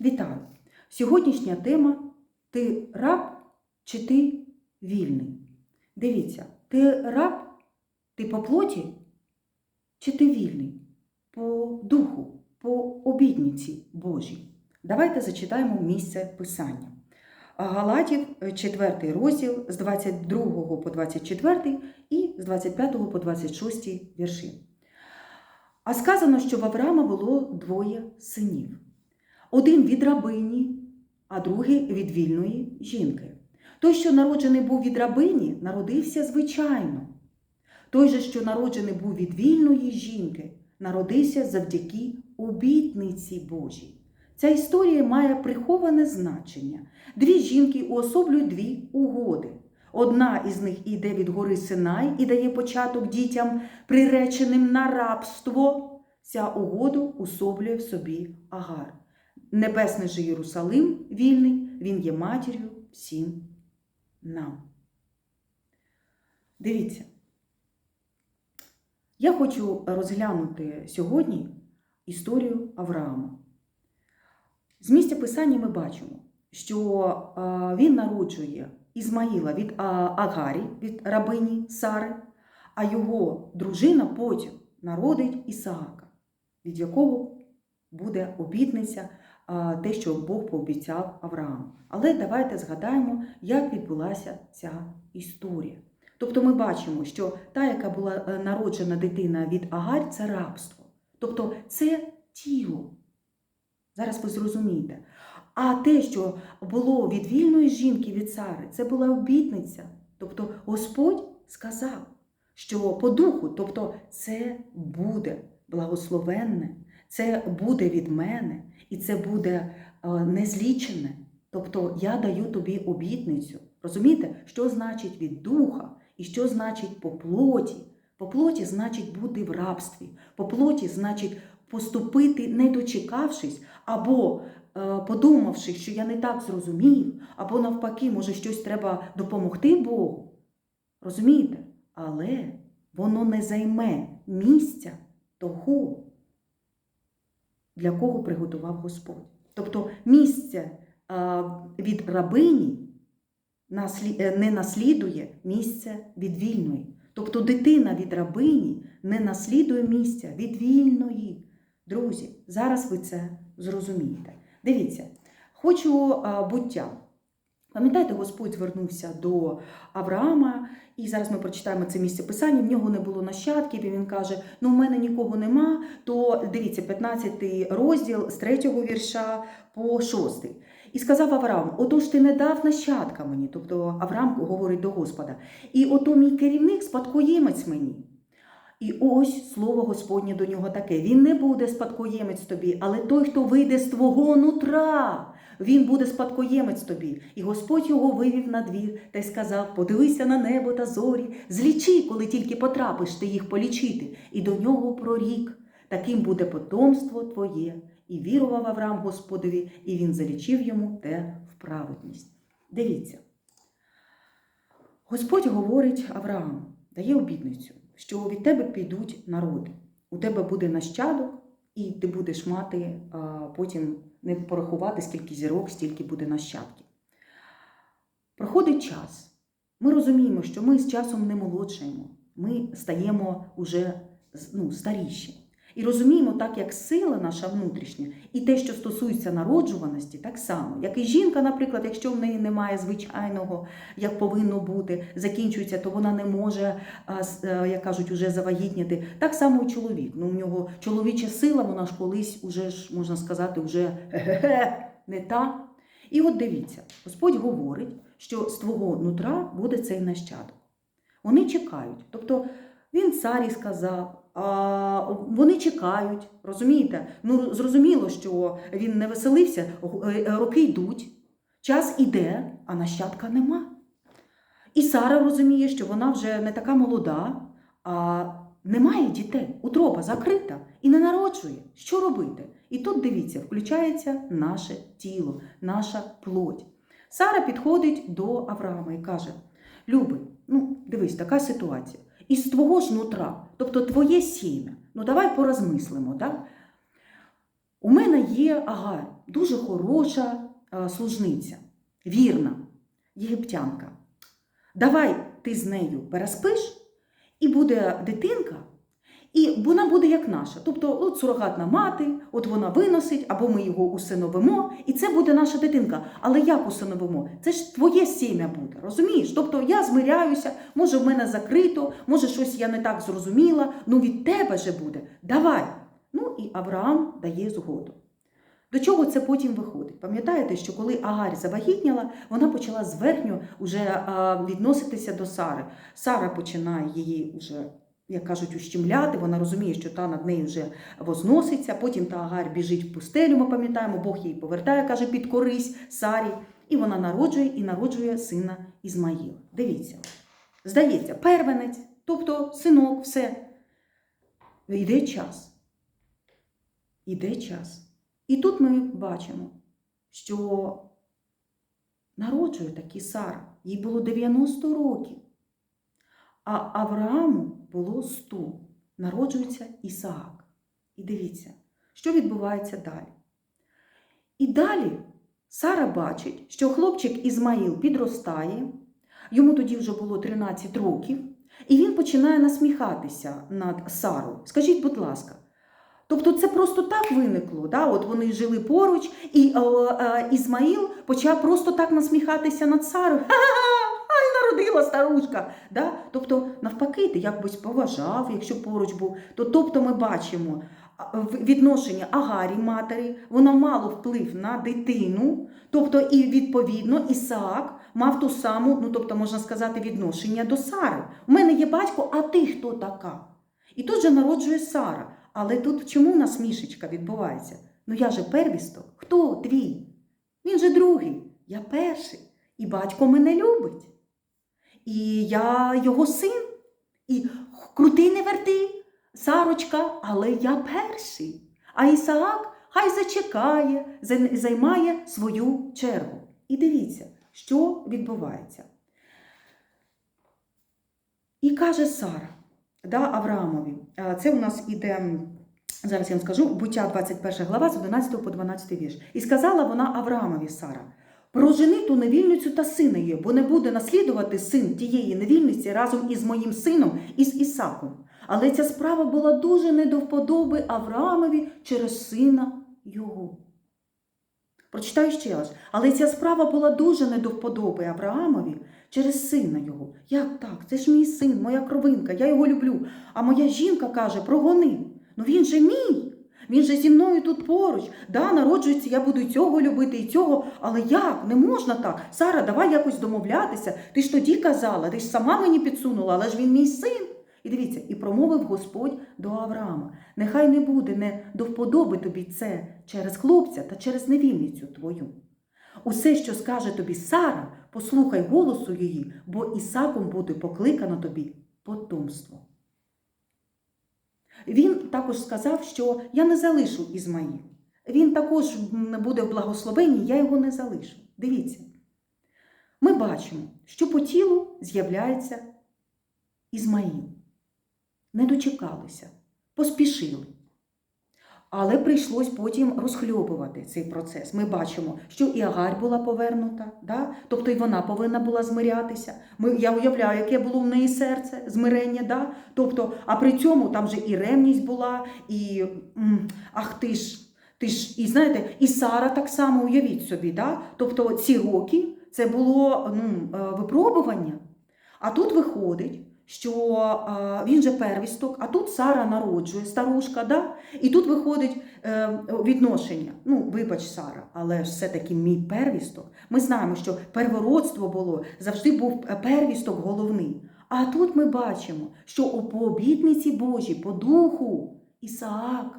Вітаю! Сьогоднішня тема Ти раб чи ти вільний? Дивіться, ти раб, ти по плоті чи ти вільний? По духу, по обітниці Божій. Давайте зачитаємо місце Писання. Галатів, 4 розділ з 22 по 24 і з 25 по 26 вірші. А сказано, що в Авраама було двоє синів. Один від рабині, а другий від вільної жінки. Той, що народжений був від рабині, народився звичайно. Той же, що народжений був від вільної жінки, народився завдяки обітниці Божій. Ця історія має приховане значення. Дві жінки уособлюють дві угоди. Одна із них іде від гори Синай і дає початок дітям, приреченим на рабство. Ця угоду усоблює в собі Агар. Небесний же Єрусалим вільний, він є матір'ю всім нам. Дивіться. Я хочу розглянути сьогодні історію Авраама. З місця писання ми бачимо, що він народжує Ізмаїла від Агарі, від рабині Сари, а його дружина потім народить Ісаака, від якого буде обітниця те, що Бог пообіцяв Аврааму. Але давайте згадаємо, як відбулася ця історія. Тобто ми бачимо, що та, яка була е, народжена дитина від Агарь, це рабство. Тобто це тіло. Зараз ви зрозумієте. А те, що було від вільної жінки від цари, це була обітниця. Тобто Господь сказав, що по духу, тобто це буде благословенне, це буде від мене, і це буде е, незлічене. Тобто я даю тобі обітницю. Розумієте, що значить від духа і що значить по плоті? По плоті значить бути в рабстві, по плоті значить поступити, не дочекавшись, або е, подумавши, що я не так зрозумів, або навпаки, може, щось треба допомогти Богу. Розумієте? Але воно не займе місця того, для кого приготував Господь. Тобто місце від рабині е, не наслідує місце від вільної. Тобто дитина від рабині не наслідує місця від вільної. Друзі, зараз ви це зрозумієте. Дивіться, хочу буття. Пам'ятаєте, Господь звернувся до Авраама, і зараз ми прочитаємо це місце писання. В нього не було нащадків, і він каже: Ну, в мене нікого нема. То дивіться, 15 розділ з 3 вірша по 6. І сказав Авраам: Отож ти не дав нащадка мені. Тобто Авраам говорить до Господа. І ото мій керівник, спадкоємець мені. І ось слово Господнє до нього таке: Він не буде спадкоємець тобі, але той, хто вийде з твого нутра, він буде спадкоємець тобі. І Господь його вивів на двір та й сказав: Подивися на небо та зорі, злічи, коли тільки потрапиш ти їх полічити, і до нього прорік. Таким буде потомство твоє. І вірував Авраам Господові, і він залічив йому те в праведність. Дивіться. Господь говорить Аврааму, дає обітницю, що від тебе підуть народи, у тебе буде нащадок, і ти будеш мати а, потім не порахувати, скільки зірок, стільки буде нащадків. Проходить час. Ми розуміємо, що ми з часом не молодшаємо, ми стаємо уже ну, старіші. І розуміємо, так як сила наша внутрішня, і те, що стосується народжуваності, так само. Як і жінка, наприклад, якщо в неї немає звичайного, як повинно бути, закінчується, то вона не може, а, як кажуть, уже завагітніти. Так само і чоловік. Ну, у нього чоловіча сила, вона ж колись уже ж, можна сказати, вже не та. І от дивіться, Господь говорить, що з твого нутра буде цей нащадок. Вони чекають. Тобто він царі сказав, вони чекають, розумієте? Ну, зрозуміло, що він не веселився, е, роки йдуть, час іде, а нащадка нема. І Сара розуміє, що вона вже не така молода, а немає дітей, утроба закрита і не народжує. Що робити? І тут дивіться, включається наше тіло, наша плоть. Сара підходить до Авраама і каже: Любий, ну дивись, така ситуація. Із твого ж нутра, тобто твоє сім'я. Ну давай порозмислимо, так? У мене є ага, дуже хороша а, служниця, вірна, єгиптянка. Давай ти з нею переспиш, і буде дитинка, і вона буде як наша. Тобто, от сурогатна мати, от вона виносить, або ми його усиновимо, і це буде наша дитинка. Але як усиновимо? Це ж твоє сім'я буде, розумієш? Тобто я змиряюся, може в мене закрито, може щось я не так зрозуміла, ну від тебе же буде. Давай. Ну і Авраам дає згоду. До чого це потім виходить? Пам'ятаєте, що коли Агарь завагітняла, вона почала зверхньо вже відноситися до Сари. Сара починає її вже, як кажуть, ущемляти. Вона розуміє, що та над нею вже возноситься. Потім та Агарь біжить в пустелю. Ми пам'ятаємо, Бог її повертає, каже, підкорись Сарі. І вона народжує і народжує сина Ізмаїла. Дивіться, здається, первенець, тобто синок, все. Йде час. Іде час. І тут ми бачимо, що народжує таки Сара. Їй було 90 років, а Аврааму було 100. Народжується Ісаак. І дивіться, що відбувається далі. І далі Сара бачить, що хлопчик Ізмаїл підростає, йому тоді вже було 13 років, і він починає насміхатися над Сарою. Скажіть, будь ласка, Тобто це просто так виникло. Да? От вони жили поруч, і е, е, Ізмаїл почав просто так насміхатися над Сарою. Ха-ха-ха! Народила старушка. Да? Тобто, навпаки, ти якось поважав, якщо поруч був. То, тобто ми бачимо відношення Агарі матері, воно мало вплив на дитину. Тобто, і відповідно Ісаак мав ту саму, ну тобто, можна сказати, відношення до Сари. У мене є батько, а ти хто така? І тут же народжує Сара. Але тут чому насмішечка відбувається? Ну я же первісток. Хто твій? Він же другий. Я перший. І батько мене любить. І я його син. І крути не верти, Сарочка, але я перший. А Ісаак хай зачекає, займає свою чергу. І дивіться, що відбувається. І каже Сара, да, Авраамові. Це у нас іде, зараз я вам скажу, буття 21 глава з 11 по 12 вірш. І сказала вона Авраамові Сара: Прожени ту невільницю та сина її, бо не буде наслідувати син тієї невільниці разом із моїм сином, із Ісаком. Але ця справа була дуже не до вподоби Авраамові через сина його. Прочитаю ще раз. Але ця справа була дуже не до вподоби Авраамові через сина його. Як так? Це ж мій син, моя кровинка, я його люблю. А моя жінка каже: прогони. Ну він же мій. Він же зі мною тут поруч. Да, народжується, я буду цього любити, і цього. Але як? Не можна так. Сара, давай якось домовлятися. Ти ж тоді казала, ти ж сама мені підсунула, але ж він мій син. І дивіться, і промовив Господь до Авраама: нехай не буде не до вподоби тобі це через хлопця та через невільницю твою. Усе, що скаже тобі Сара, послухай голосу її, бо Ісаком буде покликано тобі потомство. Він також сказав, що я не залишу Ізмаїл. Він також буде в благословенні, я його не залишу. Дивіться, ми бачимо, що по тілу з'являється Ізмаїл. Не дочекалися, поспішили. Але прийшлось потім розхльобувати цей процес. Ми бачимо, що і Агарь була повернута, да? тобто і вона повинна була змирятися. Ми, я уявляю, яке було в неї серце, змирення, да? тобто, а при цьому там же і ревність була, і ах ти ж, ти ж, і знаєте, і Сара так само уявіть собі. Да? Тобто ці роки це було ну, е, випробування. А тут виходить, що е, він же первісток, а тут Сара народжує старушка, да? і тут виходить е, відношення. Ну, вибач, Сара, але ж все-таки мій первісток. Ми знаємо, що первородство було, завжди був первісток головний. А тут ми бачимо, що у по обітниці Божій, по духу Ісаак,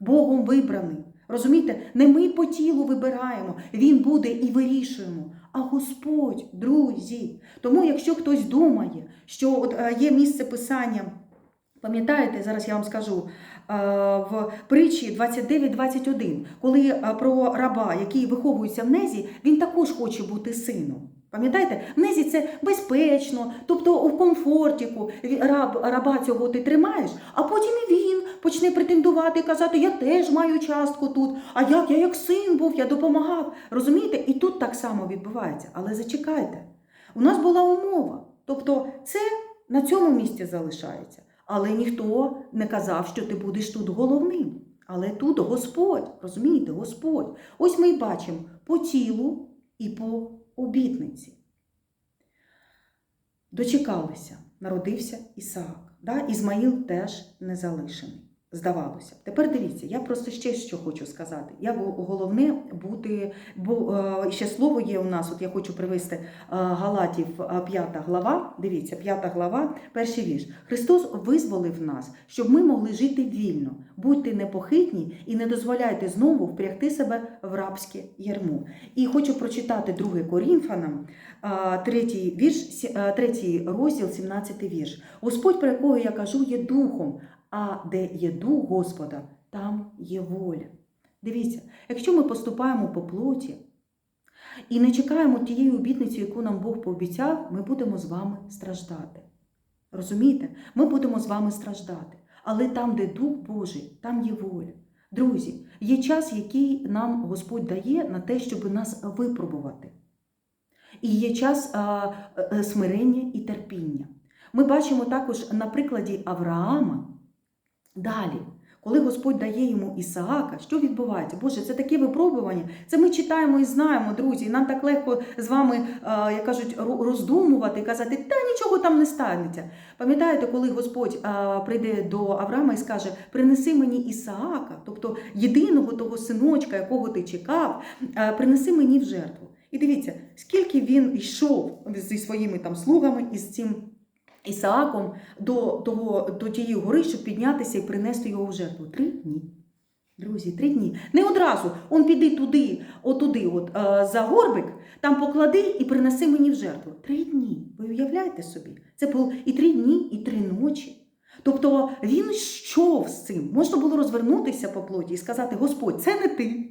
Богом вибраний. Розумієте, не ми по тілу вибираємо, Він буде і вирішуємо. А Господь, друзі. Тому, якщо хтось думає, що от е, є місце писання, пам'ятаєте, зараз я вам скажу, е, в притчі 29-21, коли е, про раба, який виховується в незі, він також хоче бути сином. Пам'ятаєте, в незі це безпечно, тобто у комфортіку раб, раба цього ти тримаєш, а потім і він почне претендувати і казати, я теж маю частку тут, а як я як син був, я допомагав. Розумієте? І тут так само відбувається. Але зачекайте, у нас була умова. Тобто це на цьому місці залишається. Але ніхто не казав, що ти будеш тут головним. Але тут Господь, розумієте, Господь. Ось ми й бачимо по тілу і по обітниці. Дочекалися, народився Ісаак. Да? Ізмаїл теж не залишений. Здавалося. Тепер дивіться, я просто ще що хочу сказати. Як головне бути, бо е, ще слово є у нас, от я хочу привести е, Галатів 5 глава, дивіться, 5 глава, перший вірш. Христос визволив нас, щоб ми могли жити вільно. Будьте непохитні і не дозволяйте знову впрягти себе в рабське ярмо. І хочу прочитати 2 Корінфянам, а, третій вірш, сі- третій розділ, 17 вірш. Господь, про якого я кажу, є духом, а де є дух Господа, там є воля. Дивіться, якщо ми поступаємо по плоті і не чекаємо тієї обітниці, яку нам Бог пообіцяв, ми будемо з вами страждати. Розумієте? Ми будемо з вами страждати. Але там, де Дух Божий, там є воля. Друзі, є час, який нам Господь дає на те, щоб нас випробувати. І є час а, е, смирення і терпіння. Ми бачимо також на прикладі Авраама далі. Коли Господь дає йому Ісаака, що відбувається? Боже, це таке випробування. Це ми читаємо і знаємо, друзі. І нам так легко з вами, е, як кажуть, роздумувати і казати, та нічого там не станеться. Пам'ятаєте, коли Господь е, прийде до Авраама і скаже: принеси мені Ісаака, тобто єдиного того синочка, якого ти чекав, е, принеси мені в жертву. І дивіться, скільки він йшов зі своїми там слугами із цим Ісааком до, того, до тієї гори, щоб піднятися і принести його в жертву. Три дні. Друзі, три дні. Не одразу. Он піди туди, отуди, от, е, за горбик, там поклади і принеси мені в жертву. Три дні. Ви уявляєте собі? Це було і три дні, і три ночі. Тобто він йшов з цим. Можна було розвернутися по плоті і сказати: Господь, це не ти.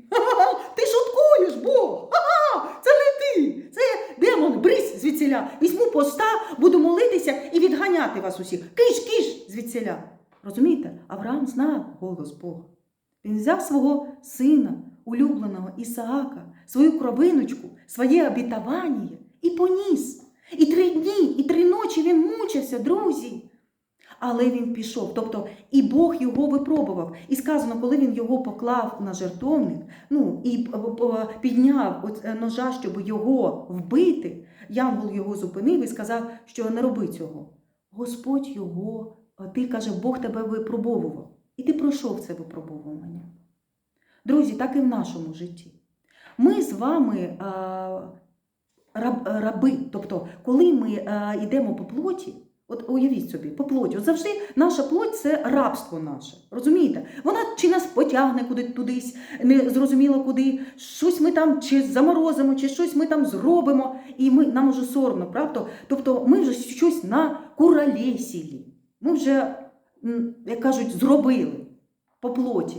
І вас усіх. Киш, киш звідсіля. Розумієте? Авраам знав голос Бога. Він взяв свого сина, улюбленого Ісаака, свою кровиночку, своє обітування і поніс. І три дні, і три ночі він мучився, друзі. Але він пішов. Тобто і Бог його випробував. І сказано, коли він його поклав на жертовник, ну і п- п- підняв е, ножа, щоб його вбити, Янгол його зупинив і сказав, що не роби цього. Господь його, ти каже, Бог тебе випробовував. І ти пройшов це випробовування. Друзі, так і в нашому житті. Ми з вами раб, раби. Тобто, коли ми йдемо по плоті, от уявіть собі, по плоті, от завжди наша плоть це рабство наше. Розумієте? Вона чи нас потягне куди тудись, не зрозуміло куди, щось ми там чи заморозимо, чи щось ми там зробимо, і ми, нам уже соромно, правда? Тобто ми вже щось на куралесілі. Ми вже, як кажуть, зробили по плоті.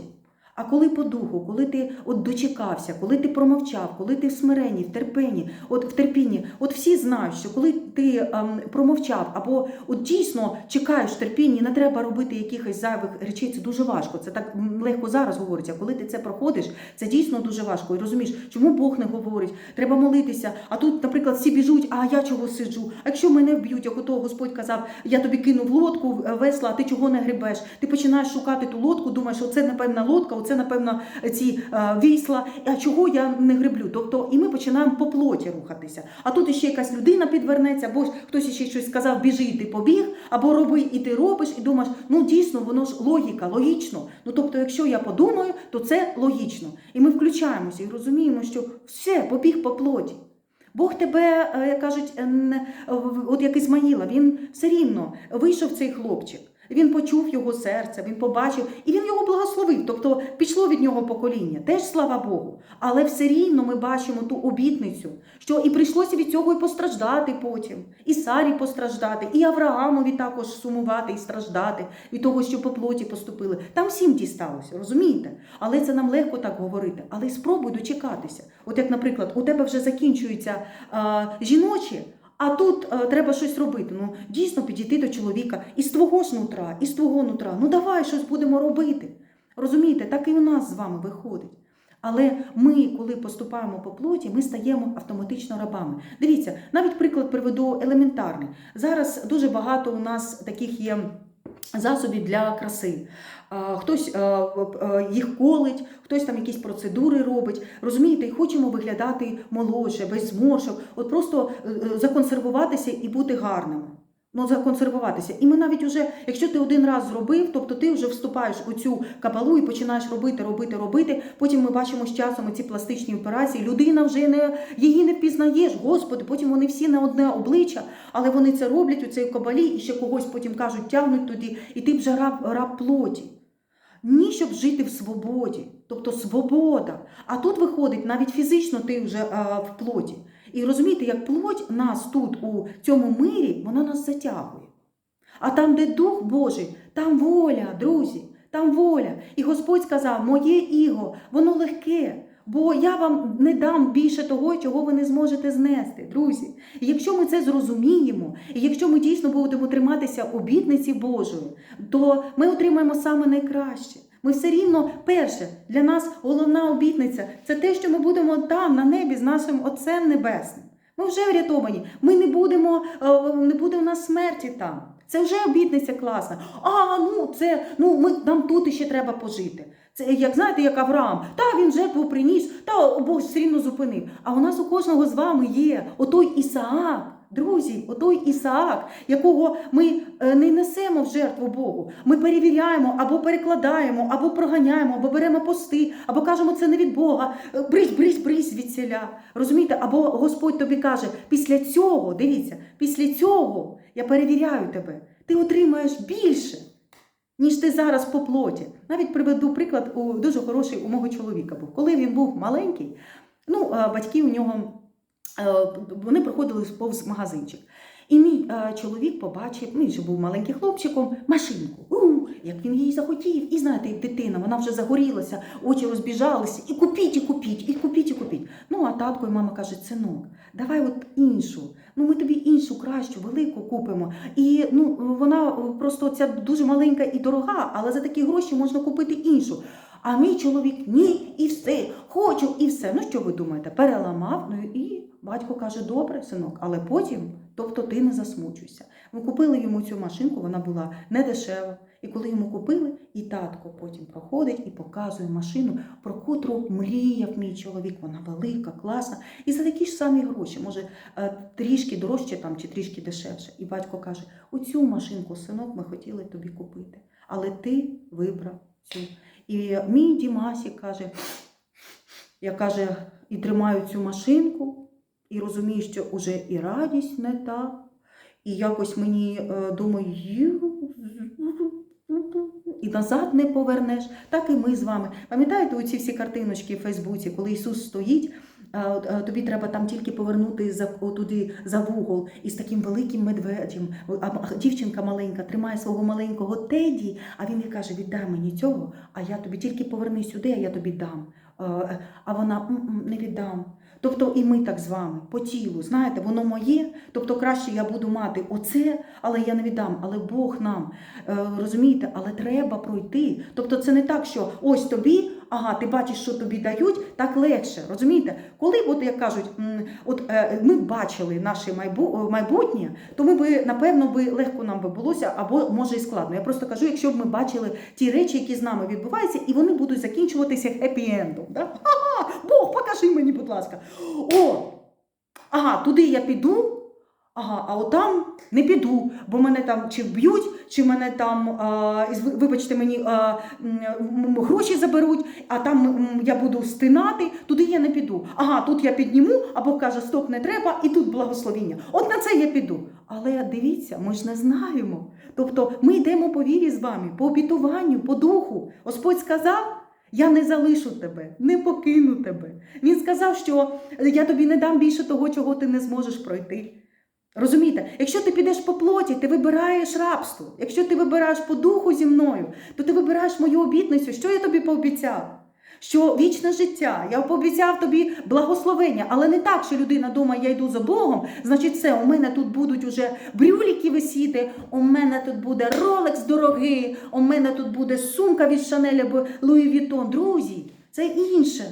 А коли по духу, коли ти от дочекався, коли ти промовчав, коли ти в смиренні, в терпенні, от в терпінні, от всі знають, що коли ти ем, промовчав, або от дійсно чекаєш в терпінні, не треба робити якихось зайвих речей, це дуже важко. Це так легко зараз говориться. Коли ти це проходиш, це дійсно дуже важко. І розумієш, чому Бог не говорить? Треба молитися. А тут, наприклад, всі біжуть, а я чого сиджу? А якщо мене вб'ють, як ото Господь казав, я тобі кину в лодку е, весла, а ти чого не гребеш? Ти починаєш шукати ту лодку, думаєш, оце напевно лодка, оце напевно ці е, вісла. А чого я не греблю? Тобто, і ми починаємо по плоті рухатися. А тут ще якась людина підвернеться, або хтось ще щось сказав, біжи, і ти побіг, або роби, і ти робиш, і думаєш, ну дійсно, воно ж логіка, логічно. Ну тобто, якщо я подумаю, то це логічно. І ми включаємося і розуміємо, що все, побіг по плоті. Бог тебе, е, як кажуть, е, от як Ізмаїла, він все рівно вийшов цей хлопчик. Він почув його серце, він побачив, і він його благословив. Тобто пішло від нього покоління. Теж слава Богу. Але все рівно ми бачимо ту обітницю, що і прийшлося від цього і постраждати потім, і Сарі постраждати, і Авраамові також сумувати і страждати від того, що по плоті поступили. Там всім дісталося, розумієте? Але це нам легко так говорити. Але спробуй дочекатися. От як, наприклад, у тебе вже закінчуються а, жіночі. А тут е, треба щось робити. Ну дійсно підійти до чоловіка із твого ж нутра, із твого нутра. Ну давай щось будемо робити. Розумієте, так і у нас з вами виходить. Але ми, коли поступаємо по плоті, ми стаємо автоматично рабами. Дивіться, навіть приклад приведу елементарний. Зараз дуже багато у нас таких є засобів для краси. А, Хтось е, е, їх колить, хтось там якісь процедури робить. Розумієте, і хочемо виглядати молодше, без зморшок, от просто е, е, законсервуватися і бути гарними. Ну, законсервуватися. І ми навіть уже, якщо ти один раз зробив, тобто ти вже вступаєш у цю капалу і починаєш робити, робити, робити. Потім ми бачимо з часом ці пластичні операції. Людина вже не її не впізнаєш, господи, потім вони всі на одне обличчя, але вони це роблять у цій кабалі і ще когось потім кажуть, тягнуть туди, і ти вже раб, раб плоті. Ні, щоб жити в свободі, тобто свобода. А тут виходить, навіть фізично ти вже а, в плоті. І розумієте, як плоть нас тут, у цьому мирі, вона нас затягує. А там, де Дух Божий, там воля, друзі, там воля. І Господь сказав: моє іго, воно легке, бо я вам не дам більше того, чого ви не зможете знести, друзі. І якщо ми це зрозуміємо, і якщо ми дійсно будемо триматися обітниці Божої, то ми отримаємо саме найкраще. Ми все рівно, перше, для нас головна обітниця це те, що ми будемо там, на небі, з нашим Отцем Небесним. Ми вже врятовані. Ми не будемо, е, не буде у нас смерті там. Це вже обітниця класна. А, ну це ну ми нам тут іще треба пожити. Це як знаєте, як Авраам, та він жертву приніс, та Бог все рівно зупинив. А у нас у кожного з вами є отой Ісаак. Друзі, отой Ісаак, якого ми е, не несемо в жертву Богу. Ми перевіряємо або перекладаємо, або проганяємо, або беремо пости, або кажемо, це не від Бога. Е, Брись, брись, брись від селя. Розумієте? Або Господь тобі каже, після цього, дивіться, після цього я перевіряю тебе. Ти отримаєш більше, ніж ти зараз по плоті. Навіть приведу приклад у дуже хороший у мого чоловіка був. Коли він був маленький, ну, батьки у нього. Е, вони проходили повз магазинчик. І мій е, чоловік побачив, ну, він ще був маленьким хлопчиком, машинку. У, як він її захотів. І знаєте, дитина, вона вже загорілася, очі розбіжалися, і купіть, і купіть, і купіть, і купіть. Ну, а татко і мама кажуть, синок, давай от іншу. Ну, ми тобі іншу, кращу, велику купимо. І ну, вона просто ця дуже маленька і дорога, але за такі гроші можна купити іншу. А мій чоловік ні, і все, хочу, і все. Ну що ви думаєте? Переламав, ну і батько каже, добре, синок, але потім, тобто ти не засмучуйся. Ми купили йому цю машинку, вона була не дешева. І коли йому купили, і татко потім проходить і показує машину, про котру мріяв мій чоловік. Вона велика, класна. І за такі ж самі гроші, може е, трішки дорожче там чи трішки дешевше. І батько каже: оцю машинку, синок, ми хотіли тобі купити, але ти вибрав цю. І мій Дімасік каже, я каже, і тримаю цю машинку, і розумію, що вже і радість не та, і якось мені е, думаю, і назад не повернеш. Так і ми з вами. Пам'ятаєте оці всі картиночки в Фейсбуці, коли Ісус стоїть, тобі треба там тільки повернути за туди за вугол із таким великим медведем. А дівчинка маленька тримає свого маленького теді, а він їй каже: віддай мені цього, а я тобі тільки поверни сюди, а я тобі дам. А вона не віддам. Тобто і ми так з вами по тілу, знаєте, воно моє. Тобто краще я буду мати оце, але я не віддам. Але Бог нам е, розумієте, але треба пройти. Тобто, це не так, що ось тобі, ага, ти бачиш, що тобі дають, так легше. Розумієте? Коли, от як кажуть, от е, ми бачили наше майбутнє, то ми би напевно би легко нам би булося, або може і складно. Я просто кажу, якщо б ми бачили ті речі, які з нами відбуваються, і вони будуть закінчуватися хеппі-ендом. Да? Ага, Бог, покажи мені, будь ласка. О, ага, туди я піду, Ага, а отам не піду, бо мене там чи вб'ють, чи мене там, вибачте мені, гроші заберуть, а там я буду стинати, туди я не піду. Ага, тут я підніму, а Бог каже, стоп, не треба, і тут благословіння. От на це я піду. Але дивіться, ми ж не знаємо. Тобто ми йдемо по вірі з вами, по обітуванню, по духу. Господь сказав. Я не залишу тебе, не покину тебе. Він сказав, що я тобі не дам більше того, чого ти не зможеш пройти. Розумієте, якщо ти підеш по плоті, ти вибираєш рабство. Якщо ти вибираєш по духу зі мною, то ти вибираєш мою обітницю. Що я тобі пообіцяв? Що вічне життя, я пообіцяв тобі благословення, але не так, що людина думає, я йду за Богом, значить, все, у мене тут будуть уже брюліки висіти, у мене тут буде ролекс дорогий, у мене тут буде сумка від Шанель або Луї Вітон. Друзі, це інше.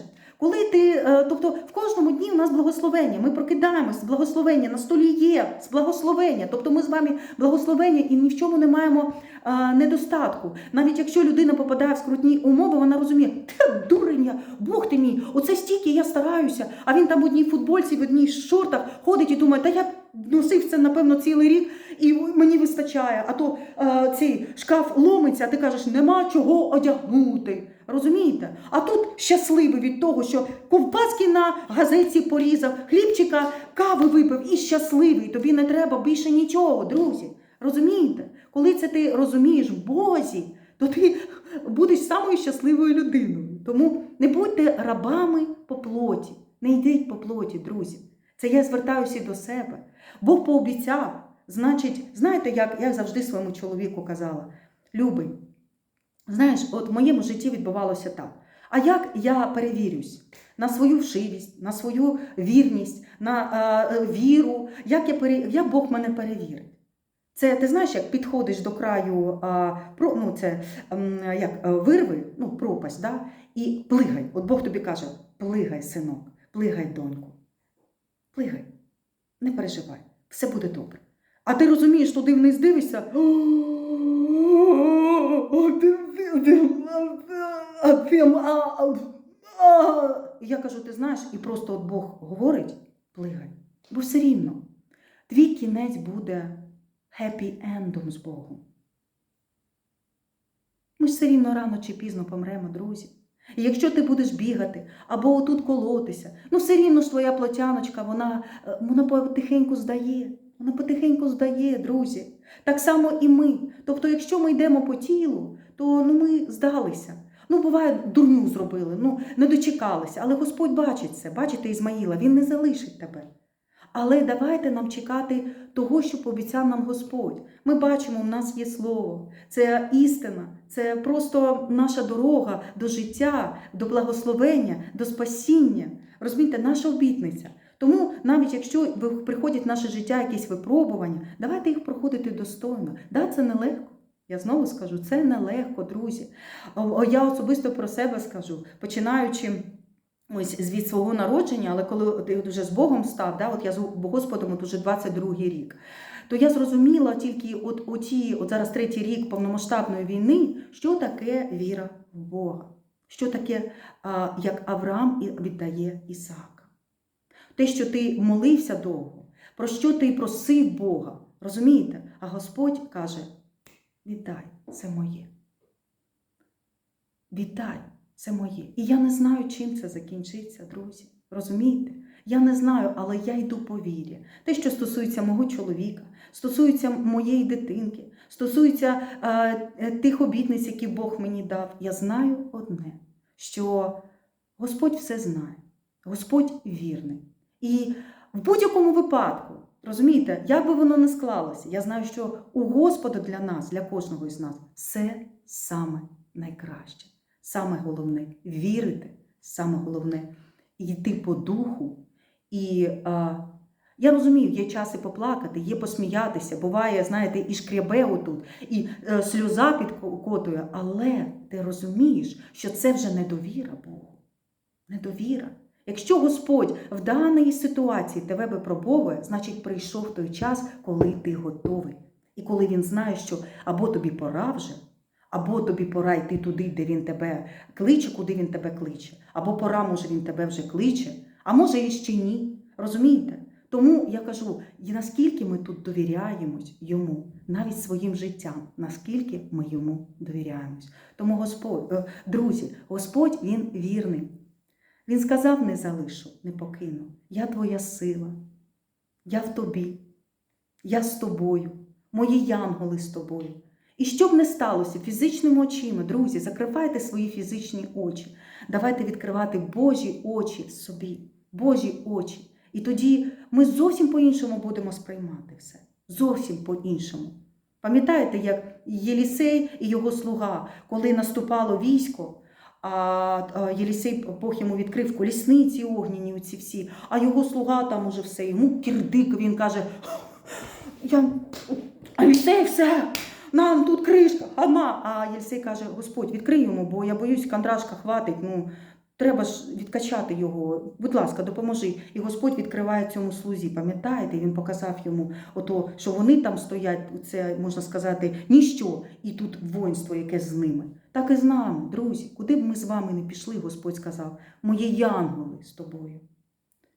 Коли ти, е, тобто в кожному нас благословення, ми прокидаємось, благословення на столі є, з благословення. Тобто ми з вами благословення і ні в чому не маємо е, недостатку. Навіть якщо людина попадає в скрутні умови, вона розуміє, та дурень я, Бог ти мій, оце стільки я стараюся, а він там в одній футбольці, в одній шортах ходить і думає, та я носив це, напевно, цілий рік, і мені вистачає. А то е, цей шкаф ломиться, а ти кажеш, нема чого одягнути. Розумієте? А тут щасливий від того, що ковбаски на газеті порізав, хлібчика кави випив і щасливий. Тобі не треба більше нічого, друзі. Розумієте? Коли це ти розумієш в Бозі, то ти будеш самою щасливою людиною. Тому не будьте рабами по плоті, не йдіть по плоті, друзі. Це я звертаюся до себе. Бог пообіцяв. Значить, знаєте, як я завжди своєму чоловіку казала: Любий, знаєш, от в моєму житті відбувалося так. А як я перевірюсь на свою вшивість, на свою вірність, на е, віру, як, я пере... як Бог мене перевірить? Це ти знаєш, як підходиш до краю а, про, ну, це, м, як, е, вирви, ну, пропасть, да? і плигай. От Бог тобі каже: плигай, синок, плигай, доньку. Плигай, не переживай, все буде добре. А ти розумієш, туди вниз дивишся. І я кажу, ти знаєш, і просто от Бог говорить, плигай. Бо все рівно. Твій кінець буде хеппі-ендом з Богом. Ми ж все рівно рано чи пізно помремо, друзі. І якщо ти будеш бігати або отут колотися, ну все рівно ж твоя плотяночка, вона, е, вона потихеньку здає. Вона потихеньку здає, друзі. Так само і ми. Тобто, якщо ми йдемо по тілу, то ну, ми здалися. Ну, буває, дурню зробили, ну не дочекалися. Але Господь бачить це, бачите, Ізмаїла, Він не залишить тебе. Але давайте нам чекати того, що пообіцяв нам Господь. Ми бачимо, у нас є слово, це істина, це просто наша дорога до життя, до благословення, до спасіння. Розумієте, наша обітниця. Тому навіть якщо приходять в наше життя якісь випробування, давайте їх проходити достойно. Да, це нелегко. Я знову скажу, це нелегко, друзі. Я особисто про себе скажу, починаючи. Ось від свого народження, але коли ти вже з Богом став, да, от я з Господом от уже 22-й рік, то я зрозуміла тільки от оті, от зараз третій рік повномасштабної війни, що таке віра в Бога, що таке, як Авраам віддає Ісаака. Те, що ти молився довго, про що ти просив Бога, розумієте? А Господь каже: віддай, це моє. Віддай, це моє. І я не знаю, чим це закінчиться, друзі. Розумієте? Я не знаю, але я йду по вірі. Те, що стосується мого чоловіка, стосується моєї дитинки, стосується е, е, тих обітниць, які Бог мені дав. Я знаю одне, що Господь все знає, Господь вірний. І в будь-якому випадку, розумієте, як би воно не склалося, я знаю, що у Господа для нас, для кожного із нас, все саме найкраще. Саме головне вірити, саме головне йти по духу. І а, я розумію, є час і поплакати, є посміятися, буває, знаєте, і шкрябе отут, і е, сльоза підкотує, але ти розумієш, що це вже недовіра Богу. Недовіра. Якщо Господь в даній ситуації тебе випробовує, значить прийшов той час, коли ти готовий. І коли він знає, що або тобі пора вже, або тобі пора йти туди, де він тебе кличе, куди він тебе кличе, або пора, може, він тебе вже кличе, а може і ще ні. Розумієте? Тому я кажу, і наскільки ми тут довіряємось йому, навіть своїм життям, наскільки ми йому довіряємось. Тому Господь, е, друзі, Господь він вірний. Він сказав: не залишу, не покину. Я твоя сила, я в тобі, я з тобою, мої янголи з тобою. І що б не сталося фізичними очима, друзі, закривайте свої фізичні очі. Давайте відкривати Божі очі собі, Божі очі. І тоді ми зовсім по-іншому будемо сприймати все. Зовсім по-іншому. Пам'ятаєте, як Єлісей і його слуга, коли наступало військо, Єлісей Бог йому відкрив колісниці огняні, оці всі, а його слуга там уже все, йому кирдик, він каже, я Єлісей, все, нам тут кришка, хана. А Єлісей каже, Господь, відкрий йому, бо я боюсь, кандрашка хватить. Ну, треба ж відкачати його. Будь ласка, допоможи. І Господь відкриває цьому слузі. Пам'ятаєте, він показав йому, ото, що вони там стоять, це можна сказати, ніщо, і тут воїнство, яке з ними. Так і з нами, друзі, куди б ми з вами не пішли, Господь сказав, мої янголи з тобою,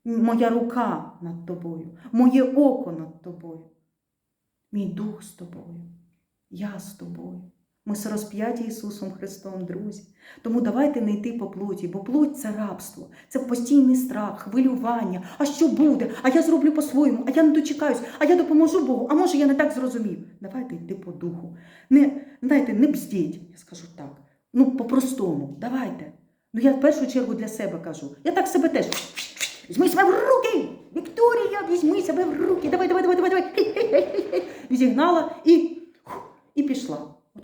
моя рука над тобою, моє око над тобою, мій дух з тобою, я з тобою. Ми розп'яті Ісусом Христом, друзі. Тому давайте не йти по плоті, бо плоть це рабство, це постійний страх, хвилювання. А що буде? А я зроблю по-своєму, а я не дочекаюсь, а я допоможу Богу, а може я не так зрозумів. Давайте йти по духу. Не, знаєте, не бздіть, я скажу так. Ну, по-простому, давайте. Ну, я в першу чергу для себе кажу. Я так себе теж. Візьми себе в руки! Вікторія, візьми себе в руки. Давай, давай, давай, давай, давай. Зігнала і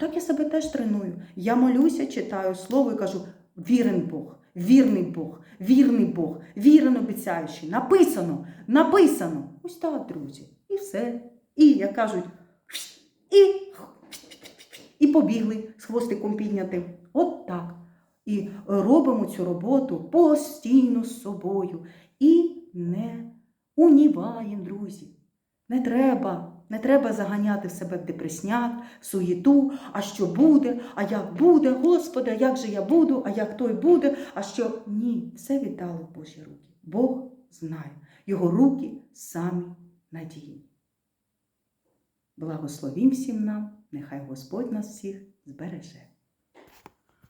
Отак я себе теж треную. Я молюся, читаю слово і кажу: вірен Бог, вірний Бог, вірний Бог, вірен обіцяючий. Написано, написано. Ось так, друзі. І все. І, як кажуть, і, і побігли з хвостиком піднятим. От так. І робимо цю роботу постійно з собою. І не уніваємо, друзі. Не треба, не треба заганяти в себе в депресняк, в суєту, а що буде, а як буде, Господи, а як же я буду, а як той буде, а що? Ні, все віддало в Божі руки. Бог знає, його руки самі надійні. Благословім всім нам, нехай Господь нас всіх збереже.